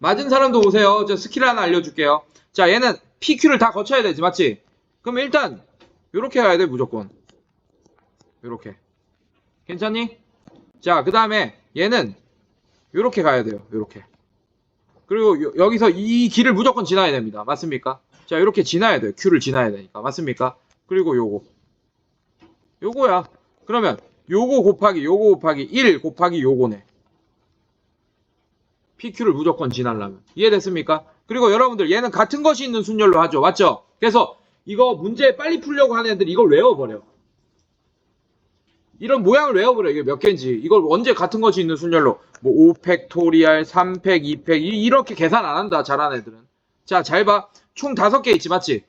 맞은 사람도 오세요. 저 스킬 하나 알려줄게요. 자, 얘는 PQ를 다 거쳐야 되지, 맞지? 그럼 일단, 요렇게 가야 돼, 무조건. 요렇게. 괜찮니? 자, 그 다음에 얘는 요렇게 가야 돼요. 요렇게. 그리고 요- 여기서 이 길을 무조건 지나야 됩니다. 맞습니까? 자, 이렇게 지나야 돼요. Q를 지나야 되니까. 맞습니까? 그리고 요거. 요거야. 그러면 요거 곱하기 요거 곱하기 1 곱하기 요거네. PQ를 무조건 지나려면. 이해됐습니까? 그리고 여러분들 얘는 같은 것이 있는 순열로 하죠. 맞죠? 그래서 이거 문제 빨리 풀려고 하는 애들 이걸 외워버려. 이런 모양을 외워버려. 이게 몇 개인지. 이걸 언제 같은 것이 있는 순열로. 뭐 5팩토리알, 3팩, 2팩 이- 이렇게 계산 안 한다. 잘하는 애들은. 자, 잘 봐. 총 다섯 개 있지. 맞지?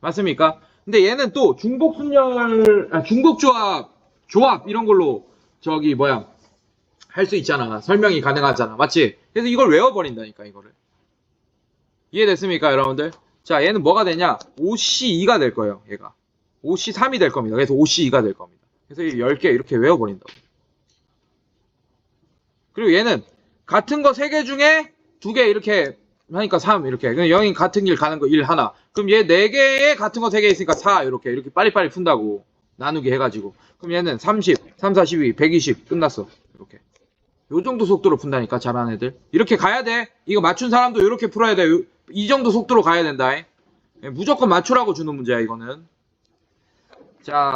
맞습니까? 근데 얘는 또 중복 순열, 아, 중복 조합, 조합 이런 걸로 저기 뭐야 할 수 있잖아. 설명이 가능하잖아. 맞지? 그래서 이걸 외워버린다니까 이거를. 이해됐습니까, 여러분들? 자, 얘는 뭐가 되냐? 5C2가 될 거예요. 얘가 5C3이 될 겁니다. 그래서 5C2가 될 겁니다. 그래서 이 10개 이렇게 외워버린다고. 그리고 얘는 같은 거 3개 중에 2개 이렇게 하니까 3 이렇게. 그냥 영인 같은 길 가는 거 1 하나. 그럼 얘 4개에 같은 거 3개 있으니까 4 이렇게. 이렇게 빨리빨리 푼다고. 나누기 해가지고. 그럼 얘는 30, 3, 4, 12, 120 끝났어. 이렇게. 요 정도 속도로 푼다니까 잘하는 애들. 이렇게 가야 돼. 이거 맞춘 사람도 이렇게 풀어야 돼. 요- 이 정도 속도로 가야 된다. 예, 무조건 맞추라고 주는 문제야 이거는. 자.